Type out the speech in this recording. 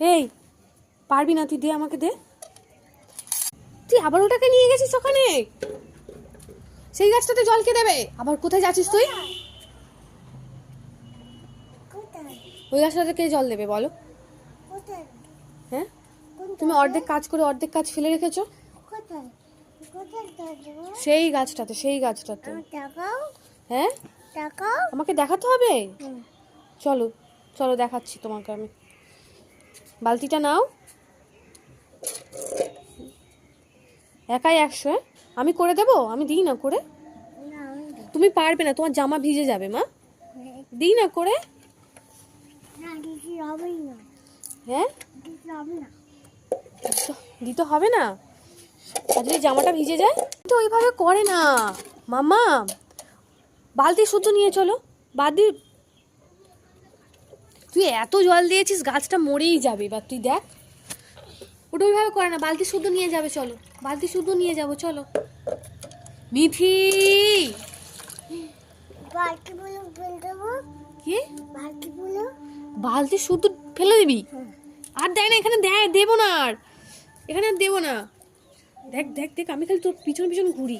এই পারবি না তুই দে আমাকে দে। তুই আবার ওটাকে নিয়ে গেছিস ওখানে? সেই গাছটাতে জল কে দেবে? আবার কোথায় যাচ্ছিস তুই? ওই গাছটাতে কে জল দেবে বলো? হ্যাঁ? তুমি অর্ধেক কাজ করে অর্ধেক কাজ ফেলে রেখেছো? কোথায় কোথায় দেবো সেই গাছটাতে সেই গাছটাতে। হ্যাঁ? আমাকে দেখাতে হবে? চলো চলো দেখাচ্ছি তোমাকে আমি। বালতিটা নাও। একাই একশো হ্যাঁ? আমি করে দেবো? আমি দিই না করে। তুমি পারবে না তোমার জামা ভিজে যাবে মা। দিই না করে? হ্যাঁ? দিতে হবে না। আর যদি জামাটা ভিজে যায়? তো ওইভাবে করে না। মামা বালতি শুদ্ধ নিয়ে চলো। বালতি তুই এত জল দিয়েছিস গাছটা মরেই যাবে। এবার তুই দেখ। ওটা ওইভাবে করে না বালতি শুদ্ধ নিয়ে যাবে চলো। বালতি শুদ্ধ নিয়ে যাব চলো। মিথি কি? বালতি শুদ্ধ ফেলে দিবি? আর দেখ না এখানে দেখ দেবো না আর। এখানে আর দেবো না। দেখ দেখ দেখ আমি খালি তোর পিছন পিছন ঘুরি।